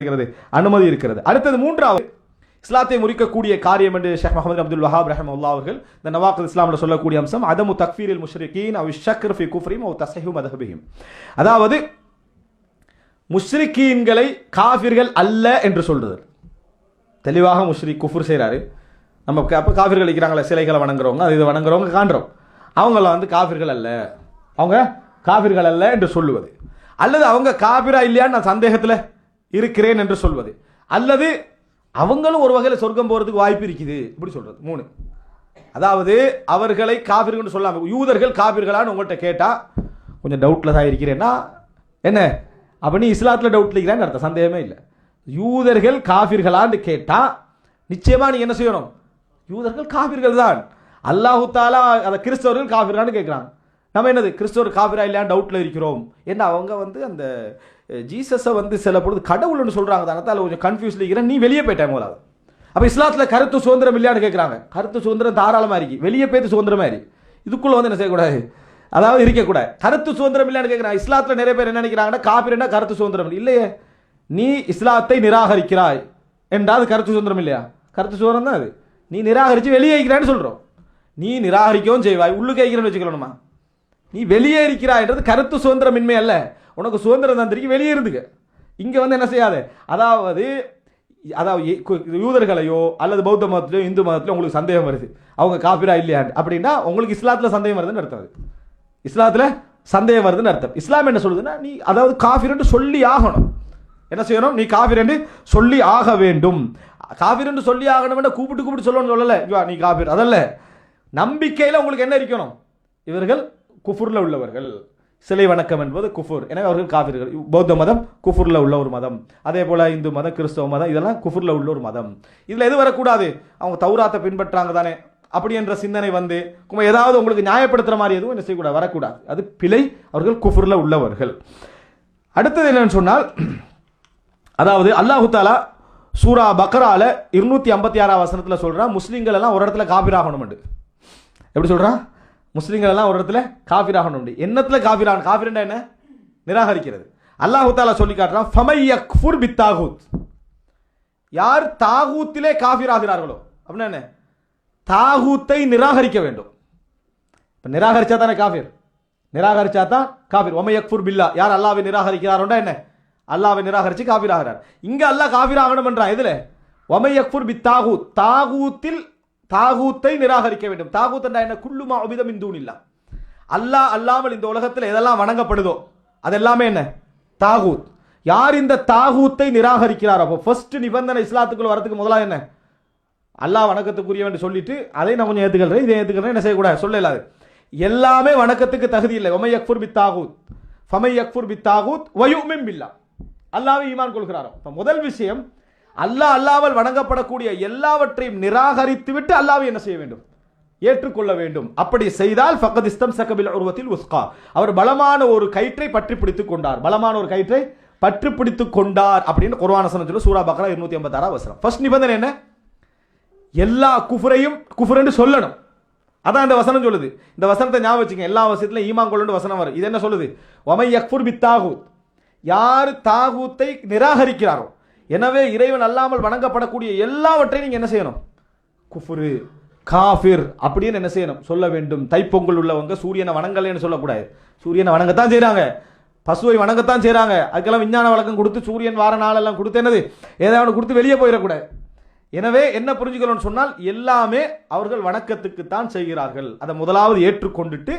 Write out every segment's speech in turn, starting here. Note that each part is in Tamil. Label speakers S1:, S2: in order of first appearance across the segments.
S1: இருக்கிறது அனுமதி இருக்கிறது. அடுத்தது மூன்றாவது இஸ்லாத்தை முறிக்கக்கூடிய காரியம் என்று ஷேக் முகமது அப்துல் வஹாப் ரஹமுல்லா அவர்கள் இந்த நவாக்கல் இஸ்லாமில் சொல்லக்கூடிய அம்சம் அதமு தக்ஃபீரில் முஷ்ரிகீன் அவ் ஷக்ர் ஃபி குஃப்ரீம் அவ் தசஹு மதஹபிஹிம். அதாவது முஷ்ரிகீன்களை காஃபிர்கள் அல்ல என்று சொல்றது. தெளிவாக முஷ்ரி குஃபுர் செய்கிறாரு நம்ம அப்போ காஃபிர்கள் இருக்கிறாங்களே சிலைகளை வணங்குறவங்க அது இதை வணங்குறவங்க காண்றோம். அவங்கள வந்து காஃபிர்கள் அல்ல. அவங்க காஃபிர்கள் அல்ல என்று சொல்லுவது. அல்லது அவங்க காபிரா இல்லையான்னு நான் சந்தேகத்தில் இருக்கிறேன் என்று சொல்வது. அல்லது அவங்களும் ஒரு வகையில் சொர்க்கம் போகிறதுக்கு வாய்ப்பு இருக்குது. இப்படி சொல்கிறது மூணு. அதாவது அவர்களை காபிர்கள் சொல்லாம யூதர்கள் காபிர்களான்னு உங்கள்கிட்ட கேட்டால் கொஞ்சம் டவுட்டில் தான் இருக்கிறேன்னா என்ன? அப்போ நீ இஸ்லாத்தில் டவுட்டில் இருக்கிறான்னு அர்த்தம். சந்தேகமே இல்லை. யூதர்கள் காபிர்களான்னு கேட்டால் நிச்சயமாக நீ என்ன செய்யணும்? யூதர்கள் காபிர்கள் தான். அல்லாஹு தாலா அதை கிறிஸ்தவர்கள் காபிர்களான்னு கேட்குறாங்க நம்ம என்னது கிறிஸ்தவர் காபிரா இல்லையான்னு டவுட்டில் இருக்கிறோம். ஏன்னா அவங்க வந்து அந்த ஜீசஸை வந்து சில பொழுது கடவுள்னு சொல்கிறாங்க அதில் கொஞ்சம் கன்ஃபியூஸ்ல இருக்கிறேன். நீ வெளியே போயிட்டேன் முதலாவது அப்போ இஸ்லாத்தில் கருத்து சுதந்திரம் இல்லையான்னு கேட்குறாங்க கருத்து சுதந்திரம் தாராளமாக இருக்கு. வெளியே போய்த்து சுதந்திரமா இருக்கு இதுக்குள்ளே வந்து என்ன செய்யக்கூடாது? அதாவது இருக்கக்கூடாது. கருத்து சுதந்திரம் இல்லையான்னு கேட்குறாங்க இஸ்லாத்தில் நிறைய பேர் என்ன நினைக்கிறாங்கன்னா காபிரன்னா கருத்து சுதந்திரம் இல்லையே. நீ இஸ்லாத்தை நிராகரிக்கிறாய். என்றால் கருத்து சுதந்திரம் இல்லையா? கருத்து சுதந்திரம் தான் அது. நீ நிராகரித்து வெளியே வைக்கிறான்னு சொல்கிறோம் நீ நிராகரிக்கவும் செய்வாய். உள்ளுக்கு வைக்கிறேன்னு வச்சுக்கணுமா நீ வெளியே இருக்கிறாய்ன்றது கருத்து சுதந்திரமின்மை அல்ல. உனக்கு சுதந்திரம் தந்திரிக்கு வெளியே இருந்துக்க. இங்கே வந்து என்ன செய்யாத? அதாவது அதாவது யூதர்களையோ அல்லது பௌத்த மதத்திலையோ இந்து மதத்திலையோ உங்களுக்கு சந்தேகம் வருது. அவங்க காப்பிரா இல்லையா? அப்படின்னா உங்களுக்கு இஸ்லாத்தில் சந்தேகம் வருதுன்னு அர்த்தம் அது. இஸ்லாத்தில் சந்தேகம் வருதுன்னு அர்த்தம். இஸ்லாம் என்ன சொல்லுதுன்னா நீ அதாவது காஃபிர் சொல்லி ஆகணும். என்ன செய்யணும்? நீ காஃபிர் என்று சொல்லி ஆக வேண்டும். காஃபிர் என்று சொல்லி ஆகணும் கூப்பிட்டு கூப்பிட்டு சொல்லணும்னு சொல்லலை. நீ காஃபிர் அதல்ல. நம்பிக்கையில் உங்களுக்கு என்ன இருக்கணும்? இவர்கள் குஃபூரில் உள்ளவர்கள் சிலை வணக்கம் என்பது குஃபுர். எனவே அவர்கள் காவிர்கள் பௌத்த மதம் குஃபூரில் உள்ள ஒரு மதம். அதே போல் இந்து மதம் கிறிஸ்தவ மதம் இதெல்லாம் குஃபூரில் உள்ள ஒரு மதம். இதில் எது வரக்கூடாது? அவங்க தௌராத்தை பின்பற்றாங்க தானே. அப்படி என்ற சிந்தனை வந்து கும்ப ஏதாவது உங்களுக்கு நியாயப்படுத்துற மாதிரி எதுவும் என்ன செய்யக்கூடாது? வரக்கூடாது. அது பிழை அவர்கள் குஃபுரில் உள்ளவர்கள். அடுத்தது என்னன்னு சொன்னால் அதாவது அல்லாஹு தாலா சூரா பக்ரால இருநூத்தி ஐம்பத்தி ஆறாம் வசனத்தில் சொல்றான் முஸ்லீம்கள் எல்லாம் ஒரு இடத்துல காபிராகணும் எப்படி சொல்றான்? முஸ்லீம்கள் எல்லாம் ஒரு இடத்துல காஃபிராகணும் எண்ணத்தில் காபிராகணும்? காஃபிரண்டா என்ன? நிராகரிக்கிறது. அல்லாஹு தாலா சொல்லி காட்டுறான் ஃபமை யக்ஃபுர் பித்தாகூத். யார் தாகூத்திலே காஃபிராகிறார்களோ அப்படின்னா என்ன? தாகூத்தை நிராகரிக்க வேண்டும். இப்போ நிராகரிச்சா தானே காஃபிர் நிராகரிச்சா தான் காஃபிர் ஒமை பில்லா. யார் அல்லாவை நிராகரிக்கிறாரோண்டா என்ன? அல்லாவை நிராகரித்து காஃபிர் ஆகிறார் அல்லாஹ் காஃபிர் ஆகணும் என்றான் எதுல? ஒமை பி தாகூத் தாகூத்தில் தாகூத்தை நிராகரிக்க வேண்டும். தாகூத் என்றா என்ன? குள்ளுமா அபிதம் இந்தூனில்லா அல்லாஹ் அல்லாமல் இந்த உலகத்தில் எதெல்லாம் வணங்கப்படுதோ அதெல்லாமே என்ன? தாகூத். யார் இந்த தாகூத்தை நிராகரிக்கிறாரோ அப்போ? ஃபர்ஸ்ட் நிபந்தனை இஸ்லாத்துக்குள்ள வரதுக்கு முதலாக என்ன? அல்லாஹ் வணக்கத்துக்குரியவன் சொல்லிட்டு அதை நான் கொஞ்சம் ஏற்றுக்கிறேன் இதை ஏற்றுக்கிறேன் என்ன செய்யக்கூடாது? சொல்லலாது எல்லாமே வணக்கத்துக்கு தகுதி இல்லை. ஒமை யக்ஃபுர் பி தாகூத். ஃபமை யக்ஃபுர் பி தாகூத் வயுமிம் பில்லா. அல்லாவே ஈமான் கொள்கிறாரோ? இப்போ முதல் விஷயம் அல்லாஹ் அல்லாமல் வணங்கப்படக்கூடிய எல்லாவற்றையும் நிராகரித்து விட்டு என்ன செய்ய வேண்டும்? ஏற்றுக்கொள்ள வேண்டும். அப்படி செய்தால் ஃபக்கத் இஸ்தம் சகபில் உருவத்தில் உஸ்கா. அவர் பலமான ஒரு கயிற்றை பற்றி பிடித்துக் கொண்டார். பலமான ஒரு கயிற்றை பற்றி பிடித்துக் கொண்டார் அப்படின்னு குர்ஆன் சொல்லி சூரா பக்ரா இருநூத்தி ஐம்பத்தி ஆறாம் வசனம். ஃபர்ஸ்ட் நிபந்தனை என்ன? எல்லா குஃபுரையும் குஃபுரன்னு சொல்லணும். அதான் இந்த வசனம் சொல்லுது. இந்த வசனத்தை ஞாபகம் வச்சுங்க எல்லா வசனத்திலும் ஈமான் வசனம் வரும். இது என்ன சொல்லுது? ஒமை யக்ஃபுர் பி தாகூத். யார் தாகூத்தை நிராகரிக்கிறாரோ எனவே இறைவன் அல்லாமல் வணங்கப்படக்கூடிய எல்லாவற்றையும் நீங்க என்ன செய்யணும்? குஃபுரு காஃபிர் அப்படின்னு என்ன செய்யணும்? சொல்ல வேண்டும். தைப்பொங்கல் உள்ளவங்க சூரியனை வணங்கலைன்னு சொல்லக்கூடாது. சூரியனை வணங்கத்தான் செய்கிறாங்க பசுவை வணங்கத்தான் செய்கிறாங்க அதுக்கெல்லாம் விஞ்ஞான வழக்கம் கொடுத்து சூரியன் வார நாளெல்லாம் கொடுத்து என்னது? ஏதாவது கொடுத்து வெளியே போயிடக்கூடாது. எனவே என்ன புரிஞ்சுக்கணும்னு சொன்னால் எல்லாமே அவர்கள் வணக்கத்துக்கு தான் செய்கிறார்கள். அதை முதலாவது ஏற்றுக்கொண்டுட்டு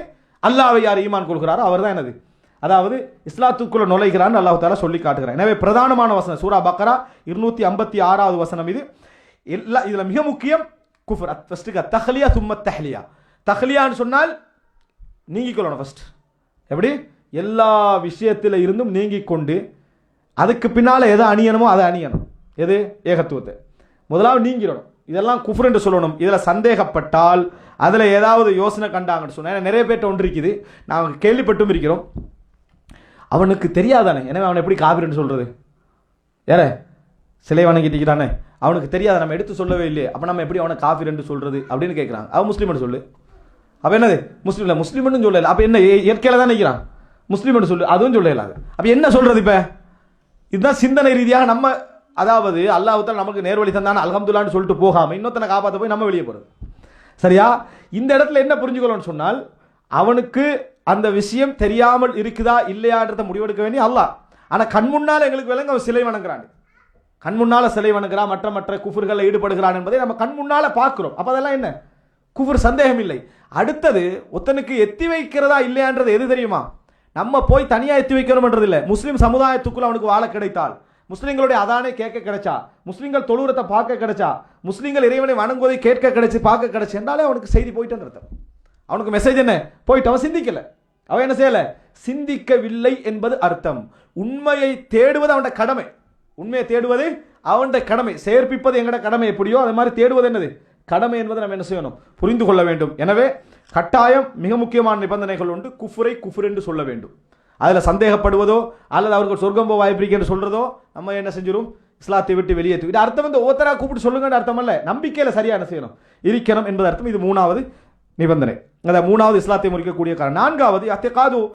S1: அல்லாவை யார் ஈமான் கொள்கிறாரோ அவர் தான் என்னது? அதாவது இஸ்லாத்துக்குள்ள நுழைகிறான்னு அல்லாஹ் தாலா சொல்லி காட்டுகிறான். எனவே பிரதானமான வசனம் சூரா பக்கரா இருநூத்தி ஐம்பத்தி ஆறாவது வசனம் இது. எல்லா இதுல மிக முக்கியம் குஃபர். ஃபர்ஸ்ட்டுக்கு தஹ்லியா சும்ம தஹ்லியா. தஹ்லியான்னு சொன்னால் நீங்கிக் கொள்ளணும் ஃபர்ஸ்ட் எப்படி? எல்லா விஷயத்தில் இருந்தும் நீங்கிக் கொண்டு அதுக்கு பின்னால் எதை அணியணுமோ அதை அணியணும். எது? ஏகத்துவத்தை. முதலாவது நீங்கிடணும். இதெல்லாம் குஃபர் என்று சொல்லணும். இதில் சந்தேகப்பட்டால் அதில் ஏதாவது யோசனை கண்டாங்கன்னு சொன்னால் நிறைய பேர்ட்ட ஒன்று இருக்குது. நாங்கள் கேள்விப்பட்டும் இருக்கிறோம். அவனுக்கு தெரியாதானே? எனவே அவனை எப்படி காபிரன்னு சொல்கிறது ஏற சிலை வணங்கிட்டிருக்கிறானே அவனுக்கு தெரியாத நம்ம எடுத்து சொல்லவே இல்லையே. அப்போ நம்ம எப்படி அவனை காஃபிர் என்று சொல்கிறது அப்படின்னு கேட்குறான் அவன் முஸ்லீம்னு சொல்லு. அப்போ என்னது? முஸ்லீம் இல்லை முஸ்லீம்னு சொல்லல. அப்போ என்ன இயற்கையில் தான் நிற்கிறான் முஸ்லீம்னு சொல்லு அதுவும் சொல்லலாது அப்போ என்ன சொல்கிறது இப்போ? இதுதான் சிந்தனை ரீதியாக நம்ம அதாவது அல்லாஹ்வுத்தால் நமக்கு நேர்வழி தந்தான? அல்ஹம்துலில்லாஹ்னு சொல்லிட்டு போகாமல் இன்னொருத்தனை காப்பாற்ற போய் நம்ம வெளியே போகிறது சரியா? இந்த இடத்துல என்ன புரிஞ்சுக்கணும்னு சொன்னால் அவனுக்கு அந்த விஷயம் தெரியாமல் இருக்குதா இல்லையான்றத முடிவெடுக்க வேண்டிய அல்லாஹ். ஆனால் கண் முன்னால எங்களுக்கு விளங்க அவன் சிலை வணங்குறான். கண் முன்னால சிலை வணங்குறான் மற்ற மற்ற குஃபர்களில் ஈடுபடுகிறான் என்பதை நம்ம கண் முன்னால் பார்க்குறோம். அப்போ அதெல்லாம் என்ன? குஃபர் சந்தேகம் இல்லை அடுத்தது ஒருத்தனுக்கு எத்தி வைக்கிறதா இல்லையான்றது எது தெரியுமா? நம்ம போய் தனியாக எத்தி வைக்கணும்ன்றது இல்லை. முஸ்லீம் சமுதாயத்துக்குள்ள அவனுக்கு வாழ கிடைத்தால். முஸ்லீம்களுடைய அதானே கேட்க கிடைச்சா? முஸ்லீம்கள் தொழுறத்தை பார்க்க கிடைச்சா? முஸ்லீம்கள் இறைவனை வணங்குவதை கேட்க கிடைச்சி பார்க்க கிடைச்சி என்றாலே அவனுக்கு செய்தி போயிட்டு அர்த்தம். அவனுக்கு மெசேஜ் என்ன? போயிட்டு அவன் சிந்திக்கல. அவன் என்ன செய்யல? சிந்திக்கவில்லை என்பது அர்த்தம். உண்மையை தேடுவது அவனோட கடமை. உண்மையை தேடுவது அவனுடைய கடமை. சேர்ப்பிப்பது எங்கட கடமை எப்படியோ அது மாதிரி தேடுவது என்னது? கடமை என்பதை நம்ம என்ன செய்யணும்? புரிந்து கொள்ள வேண்டும். எனவே கட்டாயம் மிக முக்கியமான நிபந்தனைகள் உண்டு. குஃபுரை குஃபுர் என்று சொல்ல வேண்டும். அதில் சந்தேகப்படுவதோ அல்லது அவர்கள் சொர்க்கம் போக வாய்ப்பு என்று சொல்றதோ நம்ம என்ன செஞ்சிடும் இஸ்லாத்தை விட்டு வெளியேற்று இது அர்த்தம் வந்து ஒவ்வொருத்தராக கூப்பிட்டு சொல்லுங்கன்னு அர்த்தம் அல்ல. நம்பிக்கையில் சரியா என்ன செய்யணும்? இருக்கணும் என்பது அர்த்தம். இது மூணாவது நிபந்தனை. அந்த மூணாவது இஸ்லாத்தை முறிக்கக்கூடிய காரணம். நான்காவது அத்திகாது